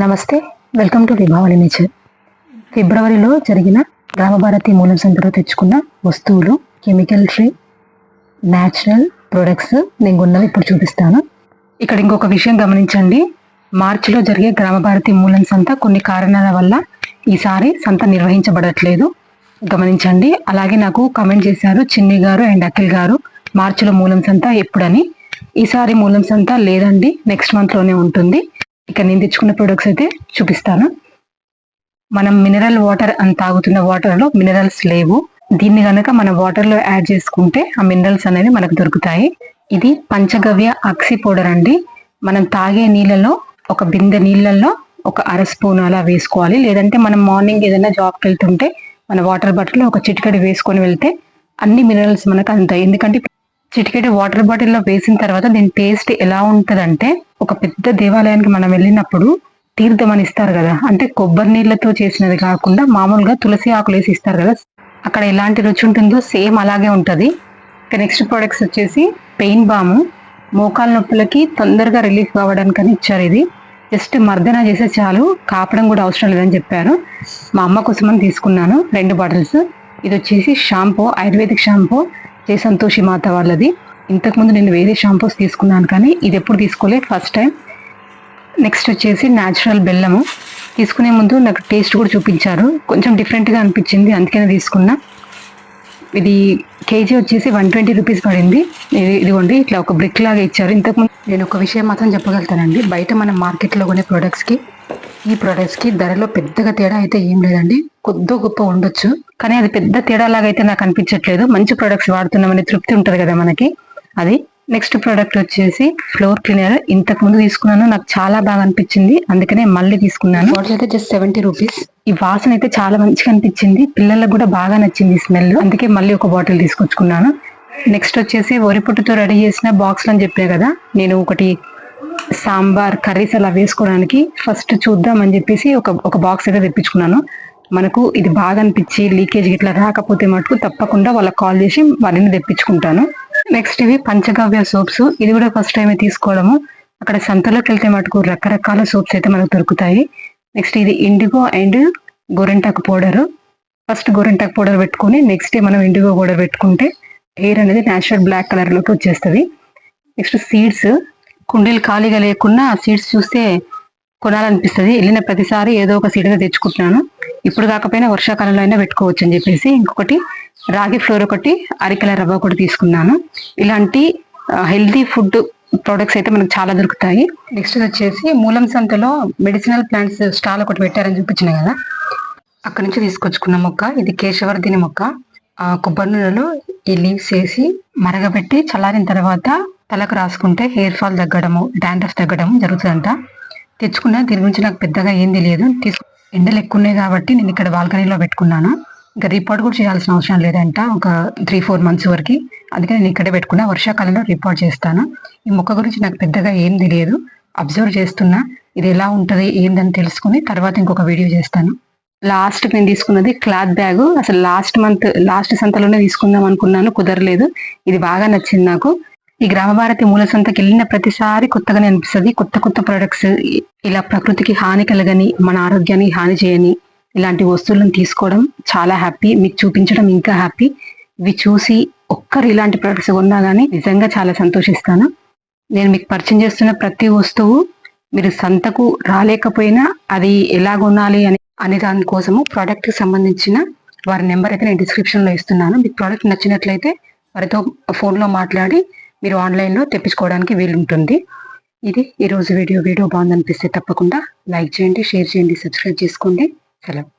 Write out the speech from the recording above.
నమస్తే welcome to విభావళి nature. ఫిబ్రవరిలో జరిగిన రామభారతి మూలం సంతలో తెచ్చుకున్న వస్తువులు కెమికల్ ఫ్రీ న్యాచురల్ ప్రొడక్ట్స్ నేను కొన్నవి ఇప్పుడు చూపిస్తాను. ఇక్కడ ఇంకొక విషయం గమనించండి. మార్చిలో జరిగే గ్రామభారతి మూలం సంత కొన్ని కారణాల వల్ల ఈసారి సంత నిర్వహించబడట్లేదు. గమనించండి. అలాగే నాకు కమెంట్ చేశారు చిన్ని గారు అండ్ అఖిల్ గారు మార్చిలో మూలం సంత ఎప్పుడని. ఈసారి మూలం సంత లేదండి నెక్స్ట్ మంత్లోనే ఉంటుంది. ఇక్కడ నేను తెచ్చుకున్న ప్రొడక్ట్స్ అయితే చూపిస్తాను. మనం మినరల్ వాటర్ అని తాగుతున్న వాటర్లో మినరల్స్ లేవు. దీన్ని కనుక మన వాటర్లో యాడ్ చేసుకుంటే ఆ మినరల్స్ అనేవి మనకు దొరుకుతాయి. ఇది పంచగవ్య అక్సి పౌడర్ అండి. మనం తాగే నీళ్ళలో ఒక బిందె నీళ్ళల్లో ఒక అర స్పూన్ అలా వేసుకోవాలి. లేదంటే మనం మార్నింగ్ ఏదైనా జాబ్కి వెళ్తుంటే మన వాటర్ బాటిల్లో ఒక చిటికడి వేసుకొని వెళ్తే అన్ని మినరల్స్ మనకు అందుతాయి. ఎందుకంటే చిటికెటి వాటర్ బాటిల్లో వేసిన తర్వాత దీని టేస్ట్ ఎలా ఉంటుందంటే ఒక పెద్ద దేవాలయానికి మనం వెళ్ళినప్పుడు తీర్థం అని ఇస్తారు కదా. అంటే కొబ్బరి నీళ్ళతో చేసినది కాకుండా మామూలుగా తులసి ఆకులు వేసి ఇస్తారు కదా. అక్కడ ఎలాంటి రుచి ఉంటుందో సేమ్ అలాగే ఉంటుంది. ఇక నెక్స్ట్ ప్రొడక్ట్స్ వచ్చేసి పెయిన్ బాము. మోకాల నొప్పులకి తొందరగా రిలీఫ్ కావడానికని ఇచ్చారు ఇది. జస్ట్ మర్దన చేస్తే చాలు కాపడం కూడా అవసరం లేదని చెప్పారు. మా అమ్మ కోసమని తీసుకున్నాను రెండు బాటిల్స్. ఇది వచ్చేసి shampoo ayurvedic shampoo. Jaya Santoshi Mata వాళ్ళది. ఇంతకుముందు నేను వేరే షాంపూస్ తీసుకున్నాను కానీ ఇది ఎప్పుడు తీసుకోలేదు ఫస్ట్ టైం నెక్స్ట్ వచ్చేసి న్యాచురల్ బెల్లము. తీసుకునే ముందు నాకు టేస్ట్ కూడా చూపించారు. కొంచెం డిఫరెంట్గా అనిపించింది అందుకనే తీసుకున్నా. ఇది కేజీ వచ్చేసి వన్ ట్వంటీ రూపీస్ పడింది. ఇదిగోండి ఇట్లా ఒక బ్రిక్ లాగా ఇచ్చారు. ఇంతకుముందు నేను ఒక విషయం మాత్రం చెప్పగలుగుతానండి. బయట మన మార్కెట్లో కొనే ప్రొడక్ట్స్కి ఈ ప్రొడక్ట్స్కి ధరలో పెద్దగా తేడా అయితే ఏం లేదండి. కొద్దో గొప్ప ఉండొచ్చు. కానీ అది పెద్ద తేడా లాగా అయితే నాకు అనిపించట్లేదు. మంచి ప్రొడక్ట్స్ వాడుతున్నామని తృప్తి ఉంటుంది కదా మనకి. అది నెక్స్ట్ ప్రోడక్ట్ వచ్చేసి ఫ్లోర్ క్లీనర్ ఇంతకు ముందు తీసుకున్నాను. నాకు చాలా బాగా అనిపించింది. అందుకనే మళ్ళీ తీసుకున్నాను. బాటిల్ అయితే జస్ట్ సెవెంటీ రూపీస్ ఈ వాసన అయితే చాలా మంచిగా అనిపించింది. పిల్లలకు కూడా బాగా నచ్చింది స్మెల్ అందుకే మళ్ళీ ఒక బాటిల్ తీసుకొచ్చుకున్నాను. నెక్స్ట్ వచ్చేసి వరి పొట్టుతో రెడీ చేసిన బాక్స్ అని చెప్పే కదా నేను ఒకటి సాంబార్ కర్రీస్ అలా వేసుకోవడానికి ఫస్ట్ చూద్దాం అని చెప్పేసి ఒక ఒక బాక్స్ అయితే తెప్పించుకున్నాను. మనకు ఇది బాగా అనిపించి లీకేజ్ ఇట్లా రాకపోతే మటుకు తప్పకుండా వాళ్ళకి కాల్ చేసి వారిని తెప్పించుకుంటాను. నెక్స్ట్ ఇవి పంచగవ్య సోప్స్. ఇది కూడా ఫస్ట్ టైం తీసుకోవడము. అక్కడ సంతలోకి వెళ్తే మటుకు రకరకాల సోప్స్ అయితే మనకు దొరుకుతాయి. నెక్స్ట్ ఇది ఇండిగో అండ్ గోరెంటాకు పౌడర్ ఫస్ట్ గోరెంటాకు పౌడర్ పెట్టుకొని నెక్స్ట్ డే మనం ఇండిగో పౌడర్ పెట్టుకుంటే హెయిర్ అనేది న్యాచురల్ బ్లాక్ కలర్లోకి వచ్చేస్తుంది. నెక్స్ట్ సీడ్స్ కుండీలు ఖాళీగా లేకుండా సీడ్స్ చూస్తే కొనాలనిపిస్తుంది. వెళ్ళిన ప్రతిసారి ఏదో ఒక సీడ్గా తెచ్చుకుంటున్నాను. ఇప్పుడు కాకపోయినా వర్షాకాలంలో అయినా పెట్టుకోవచ్చు అని చెప్పేసి ఇంకొకటి రాగి ఫ్లోర్ ఒకటి అరికెల రవ్వ ఒకటి తీసుకున్నాను. ఇలాంటి హెల్తీ ఫుడ్ ప్రొడక్ట్స్ అయితే మనకు చాలా దొరుకుతాయి. నెక్స్ట్ వచ్చేసి మూలం సంతలో మెడిసినల్ ప్లాంట్స్ స్టాల్ ఒకటి పెట్టారని చూపించిన కదా. అక్కడ నుంచి తీసుకొచ్చుకున్న మొక్క ఇది కేశవర్ధిని మొక్క. కొబ్బరి నూనెలో ఈ లీవ్స్ వేసి మరగబెట్టి చల్లారిన తర్వాత తలకు రాసుకుంటే హెయిర్ ఫాల్ తగ్గడము డాండ్రఫ్ తగ్గడము జరుగుతుందంట. తెచ్చుకున్నా దీని గురించి నాకు పెద్దగా ఏం తెలియదు. తీసుకు ఎండలు ఎక్కువ ఉన్నాయి కాబట్టి నేను ఇక్కడ బాల్కనీలో పెట్టుకున్నాను. ఇంకా రిపోర్ట్ కూడా చేయాల్సిన అవసరం లేదంట ఒక త్రీ ఫోర్ మంత్స్ వరకు. అందుకే నేను ఇక్కడే పెట్టుకున్నా వర్షాకాలంలో రిపోర్ట్ చేస్తాను. ఈ మొక్క గురించి నాకు పెద్దగా ఏం తెలియదు. అబ్జర్వ్ చేస్తున్నా ఇది ఎలా ఉంటుంది ఏందని తెలుసుకుని తర్వాత ఇంకొక వీడియో చేస్తాను. లాస్ట్ నేను తీసుకున్నది క్లాత్ బ్యాగ్. అసలు లాస్ట్ మంత్ లాస్ట్ సంతలోనే తీసుకుందాం అనుకున్నాను కుదరలేదు. ఇది బాగా నచ్చింది నాకు. ఈ గ్రామ భారతి మూల సంతకి వెళ్ళిన ప్రతిసారి కొత్తగానే అనిపిస్తుంది. కొత్త కొత్త ప్రొడక్ట్స్ ఇలా ప్రకృతికి హాని కలగని మన ఆరోగ్యానికి హాని చేయని ఇలాంటి వస్తువులను తీసుకోవడం చాలా హ్యాపీ మీకు చూపించడం ఇంకా హ్యాపీ ఇవి చూసి ఒక్కరు ఇలాంటి ప్రొడక్ట్స్ కొన్నా కానీ నిజంగా చాలా సంతోషిస్తాను. నేను మీకు పరిచయం చేస్తున్న ప్రతి వస్తువు మీరు సంతకు రాలేకపోయినా అది ఎలా కొనాలి అని అనే దానికోసము ప్రోడక్ట్కి సంబంధించిన వారి నెంబర్ అయితే నేను డిస్క్రిప్షన్లో ఇస్తున్నాను. మీకు ప్రోడక్ట్ నచ్చినట్లయితే వారితో ఫోన్లో మాట్లాడి మీరు ఆన్లైన్లో తెప్పించుకోవడానికి వీలుంటుంది. ఇది ఈ రోజు వీడియో. వీడియో బాగుందనిపిస్తే తప్పకుండా లైక్ చేయండి షేర్ చేయండి సబ్స్క్రైబ్ చేసుకోండి. సెలవు.